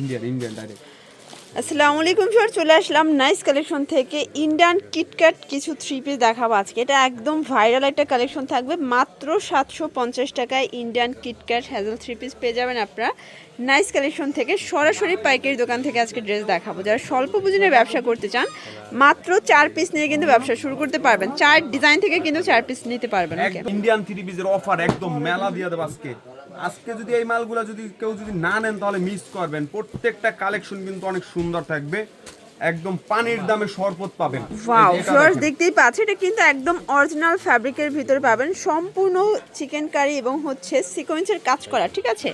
Indian Indian direct আসসালামু আলাইকুম sir চলে আসলাম নাইস কালেকশন থেকে ইন্ডিয়ান কিটক্যাট কিছু থ্রি পিস দেখাবো আজকে। এটা একদম ভাইরাল একটা কালেকশন থাকবে। মাত্র সাতশো পঞ্চাশ টাকায় Indian KitKat hazel three piece পেয়ে যাবেন আপনারা। নাইস কালেকশন থেকে সরাসরি পাইকারি দোকান থেকে আজকে ড্রেস দেখাবো। যারা স্বল্প পুঁজিনে ব্যবসা করতে চান মাত্র চার পিস নিয়ে কিন্তু ব্যবসা শুরু করতে পারবেন। চার ডিজাইন থেকে কিন্তু চার পিস নিতে পারবেন ইন্ডিয়ান থ্রি পিসের অফার একদম মেলা দিয়ে দেবো আজকে। আজকে যদি এই মালগুলো যদি কেউ যদি না নেন, তাহলে মিস করবেন। প্রত্যেকটা কালেকশন কিন্তু অনেক সুন্দর থাকবে। একদম পানির দামে শরবত পাবেন। Wow florals. দেখতেই পাচ্ছি এটা কিন্তু একদম অরিজিনাল ফ্যাব্রিকের ভিতরে পাবেন। সম্পূর্ণ চিকেন কারি এবং হচ্ছে সিকোয়েন্সের কাজ করা ঠিক আছে?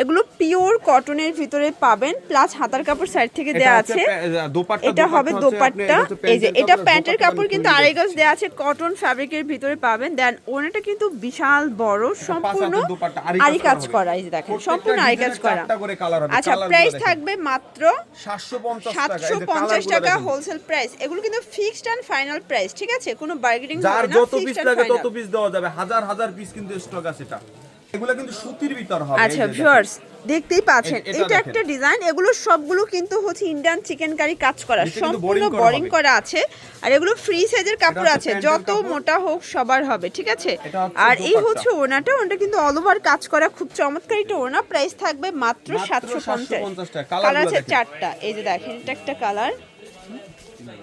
এগুলো পিওর কটনের ভিতরে পাবেন প্লাস হাতার কাপড় সাইড থেকে দেওয়া আছে। এটা হবে দোপাট্টা। এই যে এটা প্যান্টের কাপড় কিন্তু আড়াই। গজ দেওয়া আছে কটন ফ্যাব্রিকের ভিতরে পাবেন। দেন ওনাটা কিন্তু বিশাল বড় সম্পূর্ণ আরি আরি কাজ করা এই যে দেখেন সম্পূর্ণ আরি কাজ করা। আচ্ছা প্রাইস থাকবে মাত্র 750 টাকা পঞ্চাশ টাকা হোলসেল প্রাইস এগুলো কিন্তু ফিক্সড অ্যান্ড ফাইনাল প্রাইস ঠিক আছে? কোনো বার্গেনিং যার যত পিস লাগে তত পিস দেওয়া যাবে হাজার হাজার পিস কিন্তু স্টক আছে এটা। এগুলো কিন্তু সুতির ভিতর হবে আচ্ছা ভিউয়ার্স দেখতেই পাচ্ছেন। এটা এটা একটা ডিজাইন এগুলো সবগুলো কিন্তু হচ্ছে ইন্ডিয়ান চিকেন কারি কাজ করা সম্পূর্ণ বোরিং করা আছে। আর এগুলো ফ্রি সাইজের কাপড় আছে যত মোটা হোক সবার হবে ঠিক আছে? আর এই হচ্ছে ওনাটা ওনাটা কিন্তু অল ওভার কাজ করা খুব চমৎকার একটা ওনা প্রাইস থাকবে মাত্র সাতশো 750 পঞ্চাশ কালার আছে চারটা এই যে দেখেন এটা একটা কালার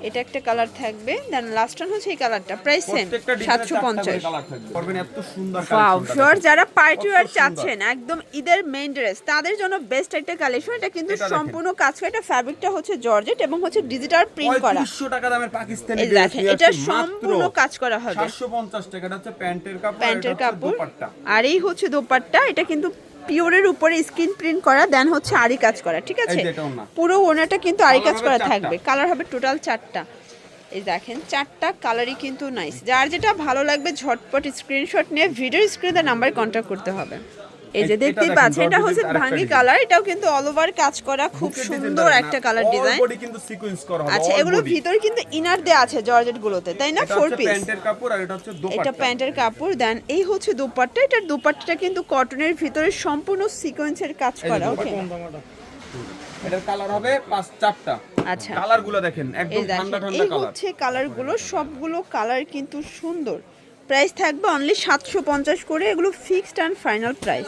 এটা একটা কালার থাকবে। দেন লাস্ট ওয়ান হচ্ছে এই কালারটা প্রাইস সেম প্রত্যেকটা ডিজাইনের সাতশো চারটা করে পঞ্চাশ কালার থাকবে। করবেন এত সুন্দর ওয়াও কালেকশনটা যারা পার্টি ওয়্যার চাচ্ছেন একদম ঈদের মেইন ড্রেস তাদের জন্য বেস্ট একটা কালেকশন এটা কিন্তু সম্পূর্ণ কাজ করা এটা ফ্যাব্রিকটা হচ্ছে জর্জেট এবং হচ্ছে ডিজিটাল প্রিন্ট করা। 3500 টাকা দামের পাকিস্তানি ড্রেস এটা সম্পূর্ণ কাজ করা হবে। 750 টাকা এটা হচ্ছে প্যান্টের কাপড় প্যান্টের কাপড়। আর এই হচ্ছে দোপাট্টা এটা কিন্তু পিওরের উপরে স্ক্রিন প্রিন্ট করা দেন হচ্ছে আরি কাজ করা ঠিক আছে। পুরো ওনাটা কিন্তু আরি Colour কাজ করা থাকবে। কালার হবে টোটাল চারটা। এই দেখেন চারটা কালারই কিন্তু নাইস যার যেটা ভালো লাগবে ঝটপট স্ক্রিনশট নিয়ে ভিডিও স্ক্রিনে নাম্বারে কন্ট্যাক্ট করতে হবে। এই যে এটা দেখতেই পাচ্ছেন এটা হচ্ছে ভাঙ্গি কালার এটাও কিন্তু অল ওভার কাজ করা খুব সুন্দর একটা কালার ডিজাইন body কিন্তু সিকোয়েন্স করা হবে আচ্ছা এগুলোর body। কিন্তু ইনার দেওয়া আছে জর্জেট গুলোতে তাই না? ফোর পিস প্যান্টের কাপড় আর এটা হচ্ছে দোপাট্টা। এটা প্যান্টের কাপড় দেন এই হচ্ছে দোপাট্টা এটার দোপাট্টাটা কিন্তু কটনের ভিতরে সম্পূর্ণ সিকোয়েন্সের কাজ করা ওকে এটার কালার হবে পাঁচ চারটা। আচ্ছা। কালারগুলো দেখেন এই একদম ঠান্ডা ঠান্ডা এই কালার হচ্ছে কালারগুলো সবগুলো কালার কিন্তু সুন্দর। প্রাইস থাকবে অনলি সাতশো পঞ্চাশ করে এগুলো ফিক্সড অ্যান্ড ফাইনাল প্রাইস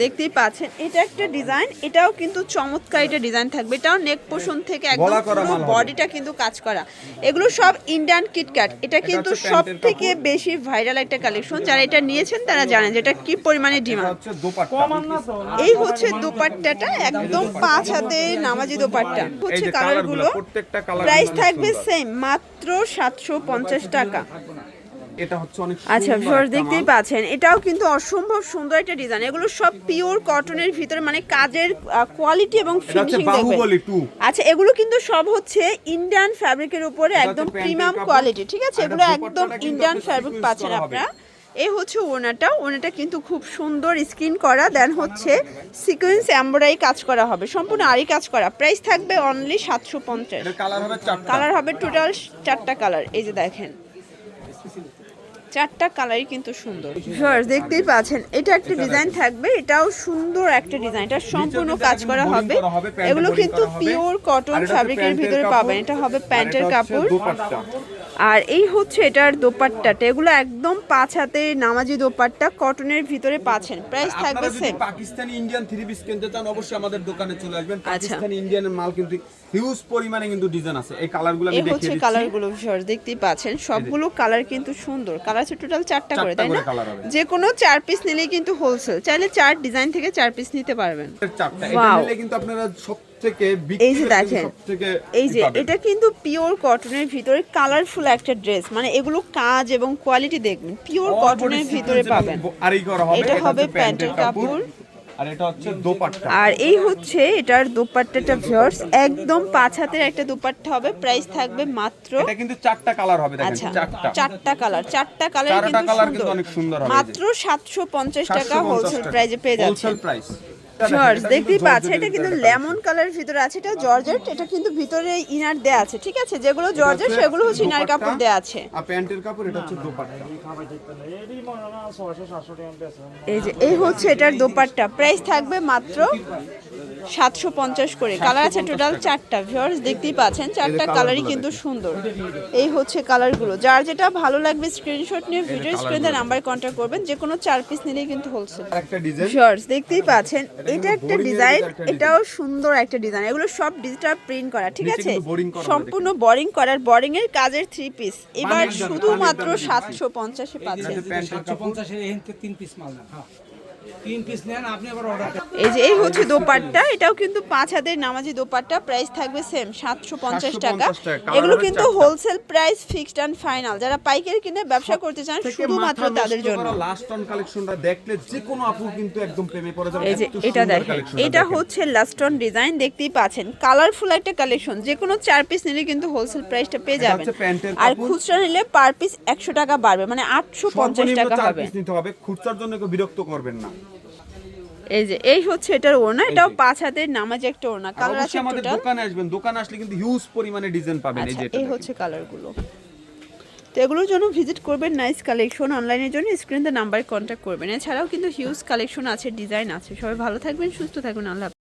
দেখতেই পাচ্ছেন এটা একটা ডিজাইন এটাও কিন্তু চমৎকার একটা ডিজাইন থাকবে। এটাও নেক পোষণ থেকে একদম পুরো বডিটা কিন্তু কাজ করা। এগুলো সব ইন্ডিয়ান কিটক্যাট এটা কিন্তু সব থেকে বেশি ভাইরাল একটা কালেকশন যারা এটা নিয়েছেন তারা জানেন যে এটা কি পরিমাণে এটা ডিমান্ড এই হচ্ছে দোপাট্টাটা একদম পাঁচ হাতে নামাজি দোপাট্টা। হচ্ছে কালারগুলো কালারগুলো প্রত্যেকটা কালার প্রাইস থাকবে সেম মাত্র সাতশো পঞ্চাশ টাকা। এটা হচ্ছে অনেক আচ্ছা সুন্দর দেখতেই পাচ্ছেন। এটাও কিন্তু অসম্ভব সুন্দর একটা ডিজাইন এগুলো সব পিওর কটনের ভিতরে মানে কাজের কোয়ালিটি এবং ফিনিশিং দেখবেন। আচ্ছা এগুলো কিন্তু সব হচ্ছে ইন্ডিয়ান ফ্যাব্রিকের উপরে একদম প্রিমিয়াম কোয়ালিটি ঠিক আছে? এগুলো একদম ইন্ডিয়ান ফ্যাব্রিক পাচ্ছেন আপনারা। এই হচ্ছে ওনাটা। ওনাটা কিন্তু খুব সুন্দর স্কিন করা। দেন হচ্ছে সিকোয়েন্স এমব্রয়ডারি কাজ করা হবে। সম্পূর্ণ আরই কাজ করা। প্রাইস থাকবে অনলি সাতশো পঞ্চাশ। কালার হবে টোটাল চারটা কালার এই যে দেখেন। চারটা কালারই কিন্তু সুন্দর। ভিউয়ার্স দেখতেই পাচ্ছেন এটা একটা ডিজাইন থাকবে এটাও সুন্দর একটা ডিজাইন এটা সম্পূর্ণ কাজ করা হবে। এগুলো কিন্তু পিওর কটন ফ্যাব্রিকের ভিতরে পাবেন। এটা হবে প্যান্টের কাপড়। আর এই হচ্ছে এটার দোপাট্টাটা। এগুলো একদম পাঁচ হাতে নামাজি দোপাট্টা কটনের ভিতরে পাচ্ছেন। প্রাইস থাকবে same Pakistani Indian three piece কিনতে চান অবশ্যই আমাদের দোকানে চলে আসবেন। আচ্ছা। পাকিস্তানি ইন্ডিয়ানের মাল কিন্তু হিউজ পরিমাণে কিন্তু ডিজাইন আছে। এই কালারগুলো আমি দেখিয়ে দিচ্ছি। এই হচ্ছে কালারগুলো ভিউয়ার্স দেখতেই পাচ্ছেন। সবগুলো কালার কিন্তু সুন্দর। কালার আছে টোটাল চারটা করে তাই না। যে কোনো চার পিস নিলেই কিন্তু হোলসেল চাইলে চার ডিজাইন থেকে চার পিস নিতে পারবেন. নিলে কিন্তু আপনারা সবথেকে এই যে দেখেন এই যে এটা কিন্তু পিওর কটনের ভিতরে কালারফুল একটা ড্রেস মানে এগুলো কাজ এবং কোয়ালিটি দেখবেন পিওর কটনের ভিতরে পাবেন। আরই করা হবে এটা হবে প্যান্টের কাপড়। আর এটা হচ্ছে দোপাট্টা। আর এই হচ্ছে এটার দোপাট্টাটা ভিউয়ার্স একদম পাঁচ হাতের একটা দোপাট্টা হবে প্রাইস থাকবে মাত্র এটা কিন্তু চারটা কালার হবে দেখেন আচ্ছা চারটা। চারটা কালার চারটা কালার কিন্তু সুন্দর। অনেক সুন্দর হবে মাত্র সাতশো পঞ্চাশ টাকা হোলসেল প্রাইসে পেয়ে যাচ্ছে হোলসেল প্রাইস জর্জ দেখতেই পাচ্ছে এটা কিন্তু লেমন কালারের ভিতরে আছে এটা জর্জেট এটা কিন্তু ভিতরে ইনার দেয়া আছে ঠিক আছে? যেগুলো জর্জেট সেগুলো হচ্ছে ইনার কাপড় দেয়া আছে। আর প্যান্টের কাপড় এটা হচ্ছে দোপাট্টা। এই যে এই হচ্ছে এটার দোপাট্টা। প্রাইস থাকবে মাত্র সাতশো পঞ্চাশ করে। কালার আছে টোটাল চারটা। ভিউয়ার্স দেখতেই পাচ্ছেন চারটা কালারই কিন্তু সুন্দর। এই হচ্ছে কালারগুলো যার যেটা ভালো লাগবে স্ক্রিনশট নিয়ে ভিডিও স্ক্রিনে নাম্বার কন্ট্যাক্ট করবেন। যে কোনো চার পিস নিলেই কিন্তু হোলসেল ভিউয়ার্স দেখতেই পাচ্ছেন এটা একটা ডিজাইন এটাও সুন্দর একটা ডিজাইন এগুলো সব ডিজিটাল প্রিন্ট করা ঠিক আছে? সম্পূর্ণ বোরিং করার বোরিং এর কাজের থ্রি পিস এবার শুধুমাত্র সাতশো পঞ্চাশে হেনতে তিন পিস মাল নেন তিন পিস নেন আপনি আবার অর্ডার এই যে এই হচ্ছে দোপাট্টা এটাও কিন্তু পাঁচ হাতের নামাজি দোপাট্টা প্রাইস থাকবে সেম সাতশো পঞ্চাশ টাকা। এগুলো কিন্তু wholesale price fixed and final যারা পাইকারি কিনে ব্যবসা করতে চান শুধুমাত্র তাদের জন্য। লাস্ট অন কালেকশনটা দেখলে যে কোনো আপু কিন্তু একদম প্রেমে পড়ে যাবে। এই যে এটা দেখেন। এটা। হচ্ছে লাস্টন ডিজাইন দেখতেই পাচ্ছেন। কালারফুল একটা কালেকশন যে কোনো চার পিস নিলে কিন্তু হোলসেল প্রাইসটা পেয়ে যাবেন। আর খুচরা নিলে পার পিস একশো টাকা বাড়বে মানে আটশো পঞ্চাশ টাকা হবে। নিতে হবে। খুচরার জন্য কেউ বিরক্ত করবেন না। এই যে এই হচ্ছে এটার ওড়না এটাও পাঁচ হাতের নামাজ একটা ওড়না। কালার আছে আমাদের দোকানে আসবেন দোকানে আসলে কিন্তু হিউজ পরিমাণে ডিজাইন পাবেন এই আচ্ছা যে এই। হচ্ছে কালারগুলো তো এগুলোর জন্য ভিজিট করবেন নাইস কালেকশন অনলাইনের জন্য স্ক্রিনতে নাম্বারে কন্ট্যাক্ট করবেন। এছাড়াও কিন্তু হিউজ কালেকশন আছে ডিজাইন আছে। সবাই ভালো থাকবেন সুস্থ থাকবেন আল্লাহ।